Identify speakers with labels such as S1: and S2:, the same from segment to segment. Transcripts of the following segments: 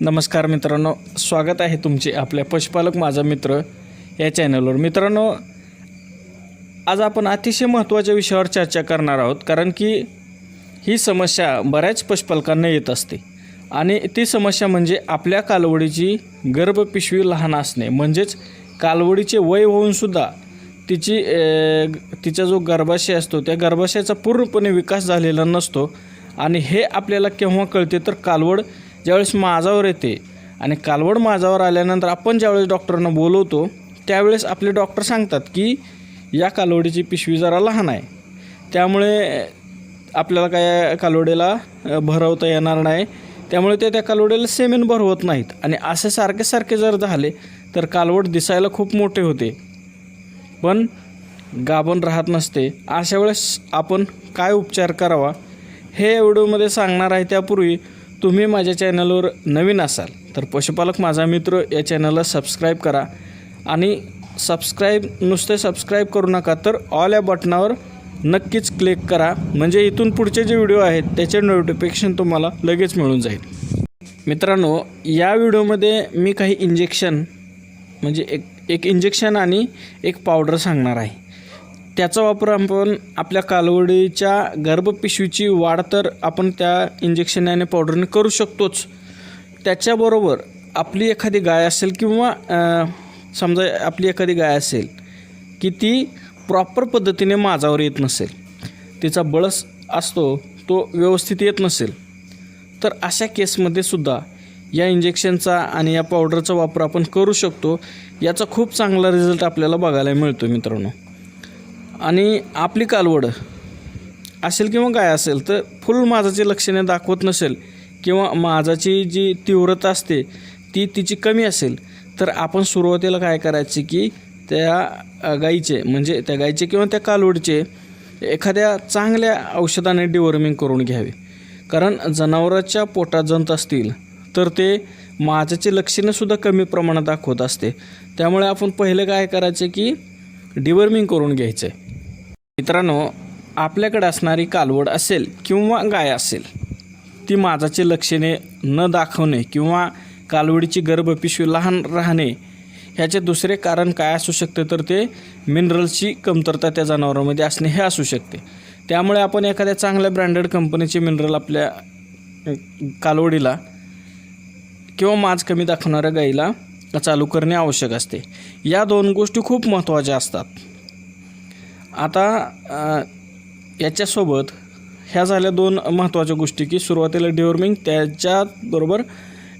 S1: नमस्कार मित्रांनो स्वागत आहे तुमचे आपल्या पशुपालक माझा मित्र या चॅनलवर. मित्रांनो आज आपण अतिशय महत्त्वाच्या विषयावर चर्चा करणार आहोत कारण की ही समस्या बऱ्याच पशुपालकांना येत असते. आणि ती समस्या म्हणजे आपल्या कालवडीची गर्भपिशवी लहान असणे म्हणजेच कालवडीचे वय होऊनसुद्धा तिची तिचा जो गर्भाशय असतो त्या गर्भाशयाचा पूर्णपणे विकास झालेला नसतो. आणि हे आपल्याला केव्हा कळते? तर कालवड ज्यावेळेस माझावर येते आणि कालवड माझावर आल्यानंतर आपण ज्यावेळेस डॉक्टरांना बोलवतो त्यावेळेस आपले डॉक्टर सांगतात की या कालवडीची पिशवी जरा लहान आहे. त्यामुळे आपल्याला काय कालवडीला भरवता येणार नाही. त्यामुळे ते त्या कालवडीला सेमेन भरवत नाहीत. आणि असे सारखे सारखे जर झाले तर कालवड दिसायला खूप मोठे होते. पण गाभण राहत नसते. अशा वेळेस आपण काय उपचार करावा हे व्हिडिओमध्ये सांगणार आहे त्यापूर्वी तुम्ही माझ्या चॅनलवर नवीन असाल तर पशुपालक माझा मित्र या चॅनलला सबस्क्राईब करा. आणि सबस्क्राईब नुसते सबस्क्राईब करू नका तर ऑल या बटनावर नक्कीच क्लिक करा. म्हणजे इथून पुढचे जे व्हिडिओ आहेत त्याचे नोटिफिकेशन तुम्हाला लगेच मिळून जाईल. मित्रांनो या व्हिडिओमध्ये मी काही इंजेक्शन म्हणजे एक एक इंजेक्शन आणि एक पावडर सांगणार आहे. त्याचा वापर आपण आपल्या कालवडीच्या गर्भपिशवीची वाढ तर आपण त्या इंजेक्शन आणि पावडरने करू शकतोच. त्याच्याबरोबर आपली एखादी गाय असेल किंवा समजा आपली एखादी गाय असेल की ती प्रॉपर पद्धतीने माझावर येत नसेल तिचा बळस असतो तो व्यवस्थित येत नसेल तर अशा केसमध्ये सुद्धा या इंजेक्शनचा आणि या पावडरचा वापर आपण करू शकतो. याचा खूप चांगला रिझल्ट आपल्याला बघायला मिळतो मित्रांनो. आणि आपली कालवड असेल किंवा गाय असेल तर फुल माझाची लक्षणे दाखवत नसेल किंवा माझाची जी तीव्रता असते ती तिची कमी असेल तर आपण सुरुवातीला काय करायचे की त्या गाईचे म्हणजे त्या गाईचे किंवा त्या कालवडचे एखाद्या चांगल्या औषधाने डिवॉर्मिंग करून घ्यावे. कारण जनावराच्या पोटात जंत असतील तर ते माझ्याचे लक्षणंसुद्धा कमी प्रमाणात दाखवत असते. त्यामुळे आपण पहिले काय करायचे की डिवर्मिंग करून घ्यायचं. आहे मित्रांनो आपल्याकडे असणारी कालवड असेल किंवा गाय असेल ती माझाचे लक्षणे न दाखवणे किंवा कालवडीची गर्भपिशवी लहान राहणे ह्याचे दुसरे कारण काय असू शकते तर ते मिनरल्सची कमतरता त्या जनावरांमध्ये असणे हे असू शकते. त्यामुळे आपण एखाद्या चांगल्या ब्रँडेड कंपनीचे मिनरल आपल्या कालवडीला किंवा माज कमी दाखवणाऱ्या गाईला चालू करणे आवश्यक असते. या दोन गोष्टी खूप महत्त्वाच्या असतात. आता याच्यासोबत ह्या झाल्या दोन महत्त्वाच्या गोष्टी की सुरुवातीला डिओर्मिंग त्याच्याबरोबर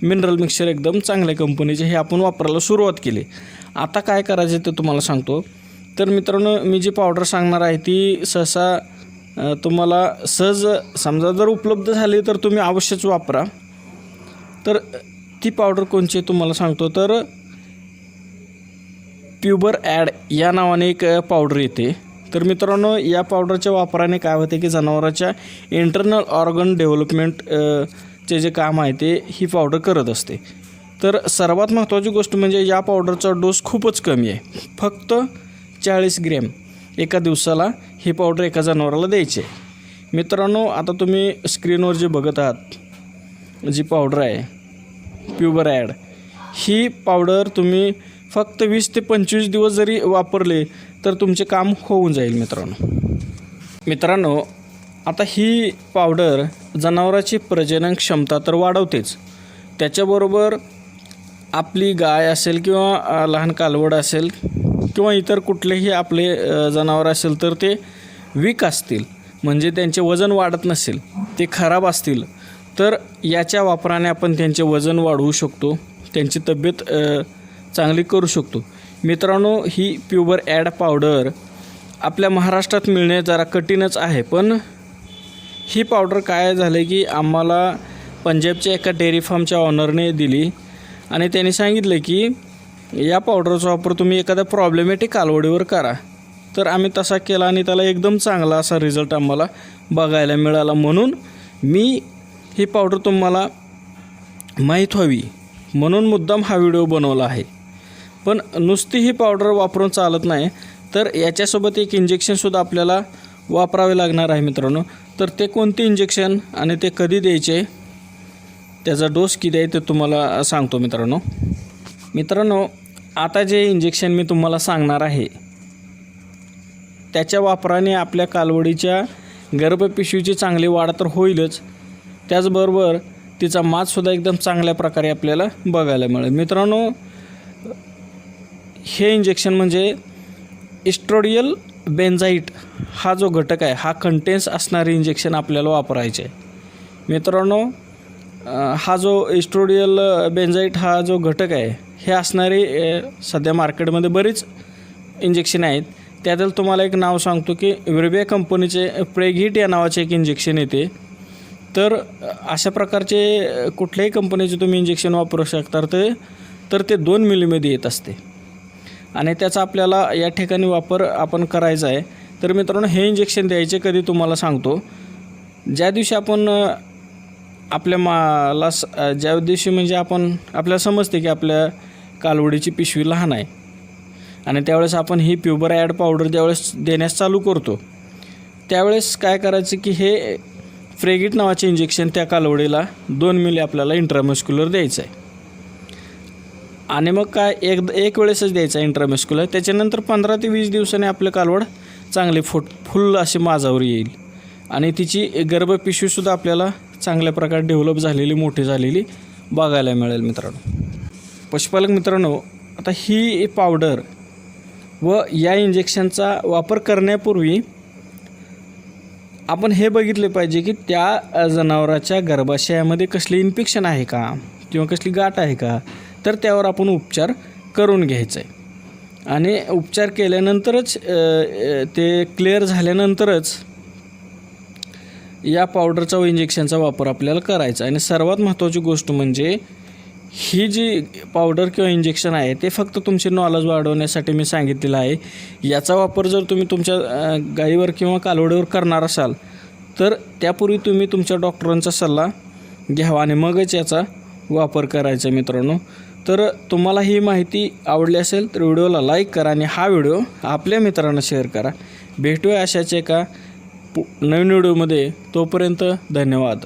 S1: मिनरल मिक्सचर एकदम चांगल्या कंपनीचे हे आपण वापरायला सुरुवात केली. आता काय करायचे ते तुम्हाला सांगतो. तर मित्रांनो मी जी पावडर सांगणार आहे ती सहसा तुम्हाला सहज समजा जर उपलब्ध झाली तर तुम्ही अवश्यच वापरा. तर ती पावडर कोणची तुम्हाला सांगतो. तर प्युबर ॲड या नावाने एक पावडर येते. तर मित्रांनो या पावडरच्या वापराने काय होते की जनावराच्या इंटरनल ऑर्गन डेव्हलपमेंट चे जे काम आहे ते ही पावडर करत असते. तर सर्वात महत्त्वाची गोष्ट म्हणजे या पावडरचा डोस खूपच कमी आहे. फक्त चाळीस ग्रॅम एका दिवसाला ही पावडर एका जनावराला द्यायची. आहे मित्रांनो आता तुम्ही स्क्रीनवर जे बघत आहात जी पावडर आहे प्युबर ॲड ही पावडर तुम्ही फक्त वीस ते पंचवीस दिवस जरी वापरले तर तुमचे काम होऊन जाईल मित्रांनो. मित्रांनो आता ही पावडर जनावराची प्रजनन क्षमता तर वाढवतेच. त्याच्याबरोबर आपली गाय असेल किंवा लहान कालवड असेल किंवा इतर कुठलेही आपले जनावर असेल तर ते वीक असतील. म्हणजे त्यांचे वजन वाढत नसेल ते खराब असतील. तर याच्या वापराने आपण त्यांचे वजन वाढवू शकतो त्यांची तब्येत चांगली करू शकतो. मित्रांनो ही प्युबर ॲड पावडर आपल्या महाराष्ट्रात मिळणे जरा कठीणच आहे पण ही पावडर काय झालं की आम्हाला पंजाबच्या एका डेअरी फार्मच्या ऑनरने दिली आणि त्यांनी सांगितलं की या पावडरचा वापर तुम्ही एखाद्या प्रॉब्लेमॅटिक कालवडीवर करा. तर आम्ही तसा केला आणि त्याला एकदम चांगला असा रिझल्ट आम्हाला बघायला मिळाला म्हणून मी ही पावडर तुम्हाला माहीत व्हावी म्हणून मुद्दाम हा व्हिडिओ बनवला आहे. पण नुसती ही पावडर वापरून चालत नाही तर याच्यासोबत एक इंजेक्शनसुद्धा आपल्याला वापरावे लागणार आहे मित्रांनो. तर ते कोणते इंजेक्शन आणि ते कधी द्यायचे त्याचा डोस किती आहे ते तुम्हाला सांगतो मित्रांनो. मित्रांनो आता जे इंजेक्शन मी तुम्हाला सांगणार आहे त्याच्या वापराने आपल्या कालवडीच्या गर्भपिशवीची चांगली वाढ तर होईलच. त्याचबरोबर तिचा मातसुद्धा एकदम चांगल्या प्रकारे आपल्याला बघायला मिळेल. मित्रांनो हे इंजेक्शन म्हणजे इस्ट्रोडियल बेन्झाईट हा जो घटक आहे हा कंटेन्स असणारे इंजेक्शन आपल्याला वापरायचे आहे. मित्रांनो हा जो इस्ट्रोडियल बेन्झाईट हा जो घटक आहे हे असणारे सध्या मार्केटमध्ये बरीच इंजेक्शन आहेत. त्यातील तुम्हाला एक नाव सांगतो की विरबे कंपनीचे प्रेगिट या नावाचे एक इंजेक्शन येते. तर अशा प्रकारचे कुठल्याही कंपनीचे तुम्ही इंजेक्शन वापरू शकता ते तर ते दोन मिलीमध्ये येत असते. आणि त्याचा आपल्याला या ठिकाणी वापर आपण करायचा आहे. तर मित्रांनो हे इंजेक्शन द्यायचे कधी तुम्हाला सांगतो. ज्या दिवशी आपण आपल्या माला स- ज्या दिवशी म्हणजे आपण आपल्याला समजते की आपल्या कालवडीची पिशवी लहान आहे. आणि त्यावेळेस आपण ही प्युबर ॲड पावडर ज्यावेळेस देण्यास चालू करतो त्यावेळेस काय करायचं की हे फ्रेगिट नावाचे इंजेक्शन त्या कालवडीला दोन मिली आपल्याला इंट्रामस्क्युलर द्यायचं आहे. आणि मग काय एक एक वेळेसच द्यायचा इंट्रामेस्क्युलर त्याच्यानंतर पंधरा ते वीस दिवसांनी आपलं कालवड चांगले फुट फुल अशी माझावर येईल. आणि तिची गर्भपिशवीसुद्धा आपल्याला चांगल्या प्रकारे डेव्हलप झालेली मोठी झालेली बघायला मिळेल मित्रांनो. पशुपालक मित्रांनो आता ही पावडर व या इंजेक्शनचा वापर करण्यापूर्वी आपण हे बघितले पाहिजे की त्या जनावराच्या गर्भाशयामध्ये कसली इन्फेक्शन आहे का? किंवा कसली गाठ आहे का? तर त्यावर आपण उपचार करून घ्यायचा आहे आणि उपचार केल्यानंतरच ते क्लिअर झाल्यानंतरच या पावडरचा व इंजेक्शनचा वापर आपल्याला करायचा. आणि सर्वात महत्त्वाची गोष्ट म्हणजे ही जी पावडर किंवा इंजेक्शन आहे ते फक्त तुमचे नॉलेज वाढवण्यासाठी मी सांगितलेलं आहे. याचा वापर जर तुम्ही तुमच्या गाईवर किंवा कालवडीवर करणार असाल तर त्यापूर्वी तुम्ही तुमच्या डॉक्टरांचा सल्ला घ्यावा आणि मगच याचा वापर करायचा मित्रांनो. तर तुम्हाला ही माहिती आवडली असेल तर व्हिडिओला लाईक करा आणि हा व्हिडिओ आपल्या मित्रांना शेअर करा. भेटूया अशाच एका पु- नवीन व्हिडिओमध्ये. तोपर्यंत धन्यवाद.